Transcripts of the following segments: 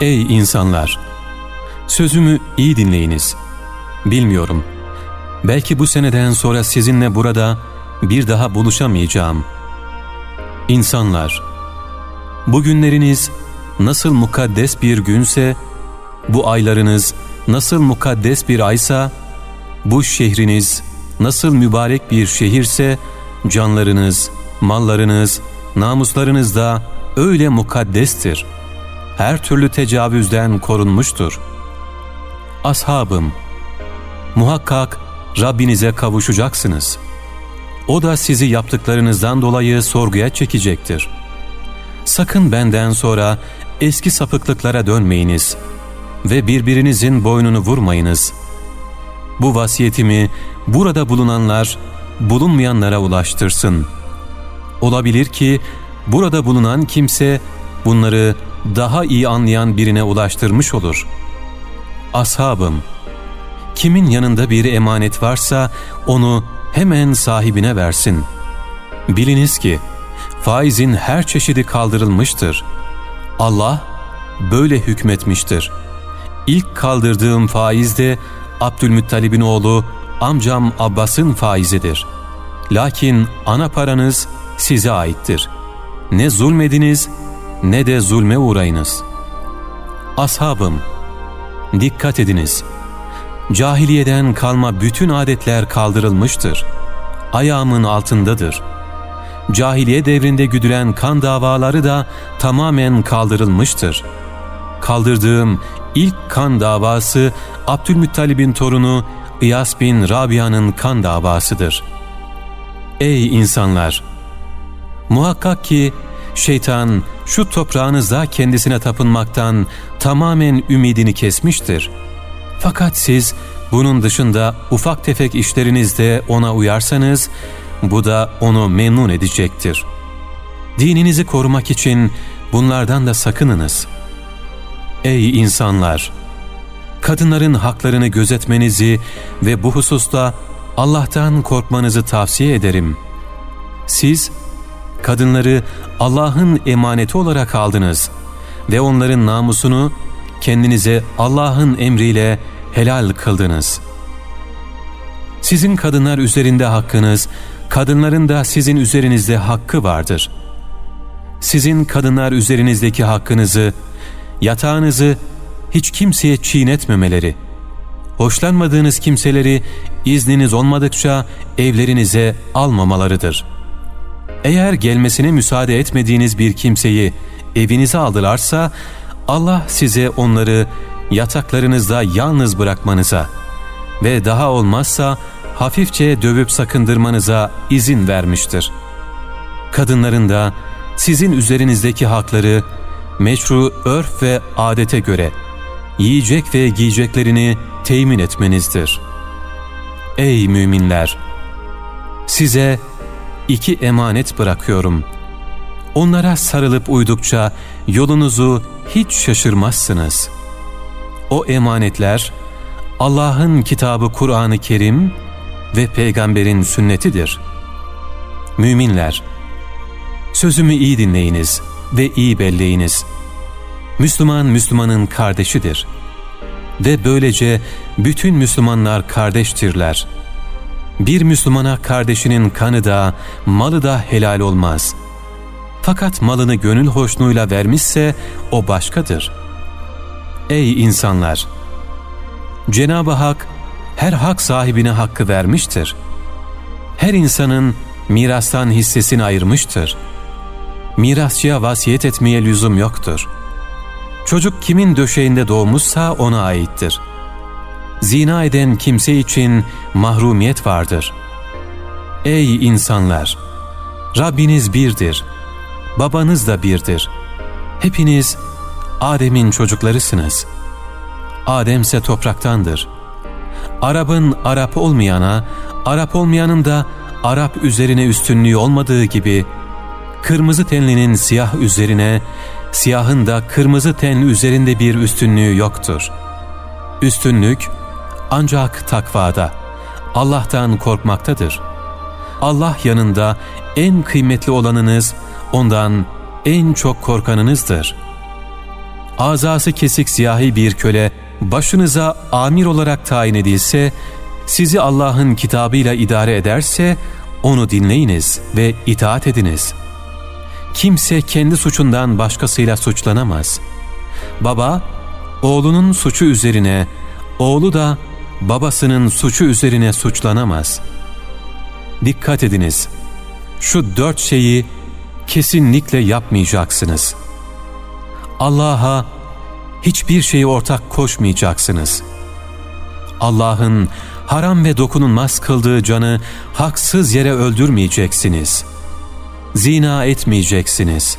Ey insanlar! Sözümü iyi dinleyiniz. Bilmiyorum. Belki bu seneden sonra sizinle burada bir daha buluşamayacağım. İnsanlar! Bugünleriniz nasıl mukaddes bir günse, bu aylarınız nasıl mukaddes bir aysa, bu şehriniz nasıl mübarek bir şehirse, canlarınız, mallarınız, namuslarınız da öyle mukaddestir. Her türlü tecavüzden korunmuştur. Ashabım, muhakkak Rabbinize kavuşacaksınız. O da sizi yaptıklarınızdan dolayı sorguya çekecektir. Sakın benden sonra eski sapıklıklara dönmeyiniz ve birbirinizin boynunu vurmayınız. Bu vasiyetimi burada bulunanlar bulunmayanlara ulaştırsın. Olabilir ki burada bulunan kimse bunları daha iyi anlayan birine ulaştırmış olur. Ashabım, kimin yanında bir emanet varsa onu hemen sahibine versin. Biliniz ki faizin her çeşidi kaldırılmıştır. Allah böyle hükmetmiştir. İlk kaldırdığım faiz de Abdülmuttalib'in oğlu amcam Abbas'ın faizidir. Lakin ana paranız size aittir. Ne zulmediniz ne de zulme uğrayınız. Ashabım, dikkat ediniz. Cahiliyeden kalma bütün adetler kaldırılmıştır. Ayağımın altındadır. Cahiliye devrinde güdülen kan davaları da tamamen kaldırılmıştır. Kaldırdığım ilk kan davası Abdülmuttalib'in torunu İyas bin Rabia'nın kan davasıdır. Ey insanlar! Muhakkak ki şeytan şu toprağınızda kendisine tapınmaktan tamamen ümidini kesmiştir. Fakat siz bunun dışında ufak tefek işlerinizde ona uyarsanız bu da onu memnun edecektir. Dininizi korumak için bunlardan da sakınınız. Ey insanlar! Kadınların haklarını gözetmenizi ve bu hususta Allah'tan korkmanızı tavsiye ederim. Siz, kadınları Allah'ın emaneti olarak aldınız ve onların namusunu kendinize Allah'ın emriyle helal kıldınız. Sizin kadınlar üzerinde hakkınız, kadınların da sizin üzerinizde hakkı vardır. Sizin kadınlar üzerinizdeki hakkınızı, yatağınızı hiç kimseye çiğnetmemeleri, hoşlanmadığınız kimseleri izniniz olmadıkça evlerinize almamalarıdır. Eğer gelmesine müsaade etmediğiniz bir kimseyi evinize aldılarsa, Allah size onları yataklarınızda yalnız bırakmanıza ve daha olmazsa hafifçe dövüp sakındırmanıza izin vermiştir. Kadınların da sizin üzerinizdeki hakları meşru örf ve adete göre yiyecek ve giyeceklerini temin etmenizdir. Ey müminler! Size iki emanet bırakıyorum. Onlara sarılıp uydukça yolunuzu hiç şaşırmazsınız. O emanetler Allah'ın kitabı Kur'an-ı Kerim ve peygamberin sünnetidir. Müminler, sözümü iyi dinleyiniz ve iyi belleyiniz. Müslüman Müslümanın kardeşidir. Ve böylece bütün Müslümanlar kardeştirler. Bir Müslümana kardeşinin kanı da, malı da helal olmaz. Fakat malını gönül hoşluğuyla vermişse o başkadır. Ey insanlar! Cenab-ı Hak her hak sahibine hakkı vermiştir. Her insanın mirastan hissesini ayırmıştır. Mirasçıya vasiyet etmeye lüzum yoktur. Çocuk kimin döşeğinde doğmuşsa ona aittir. Zina eden kimse için mahrumiyet vardır. Ey insanlar! Rabbiniz birdir. Babanız da birdir. Hepiniz Adem'in çocuklarısınız. Adem ise topraktandır. Arap'ın Arap olmayana, Arap olmayanın da Arap üzerine üstünlüğü olmadığı gibi, kırmızı tenlinin siyah üzerine, siyahın da kırmızı ten üzerinde bir üstünlüğü yoktur. Üstünlük ancak takvada, Allah'tan korkmaktadır. Allah yanında en kıymetli olanınız, ondan en çok korkanınızdır. azası kesik siyahi bir köle başınıza amir olarak tayin edilse, sizi Allah'ın kitabıyla idare ederse onu dinleyiniz ve itaat ediniz. Kimse kendi suçundan başkasıyla suçlanamaz. Baba, oğlunun suçu üzerine, oğlu da babasının suçu üzerine suçlanamaz. Dikkat ediniz, şu dört şeyi kesinlikle yapmayacaksınız. Allah'a hiçbir şeyi ortak koşmayacaksınız. Allah'ın haram ve dokunulmaz kıldığı canı haksız yere öldürmeyeceksiniz. Zina etmeyeceksiniz.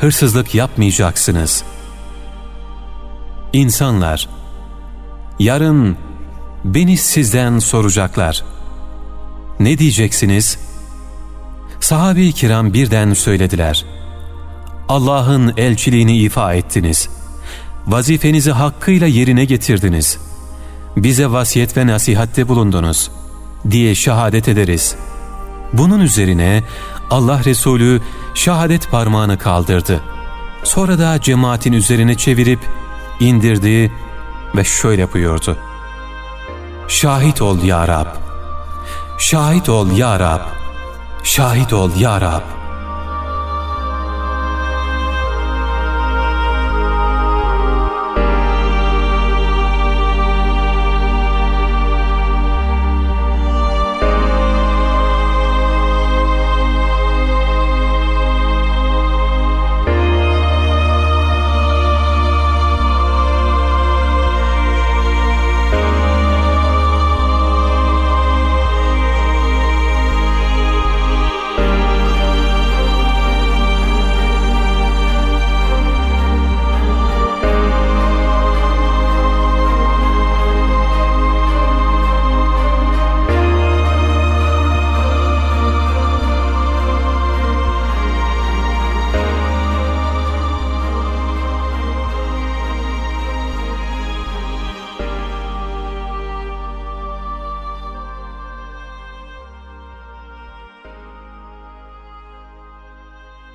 Hırsızlık yapmayacaksınız. İnsanlar, yarın beni sizden soracaklar. Ne diyeceksiniz? Sahabe-i kiram birden söylediler. Allah'ın elçiliğini ifa ettiniz. Vazifenizi hakkıyla yerine getirdiniz. Bize vasiyet ve nasihatte bulundunuz diye şehadet ederiz. Bunun üzerine Allah Resulü şehadet parmağını kaldırdı. Sonra da cemaatin üzerine çevirip indirdi ve şöyle buyurdu. Şahit ol ya Rab. Şahit ol ya Rab. Şahit ol ya Rab.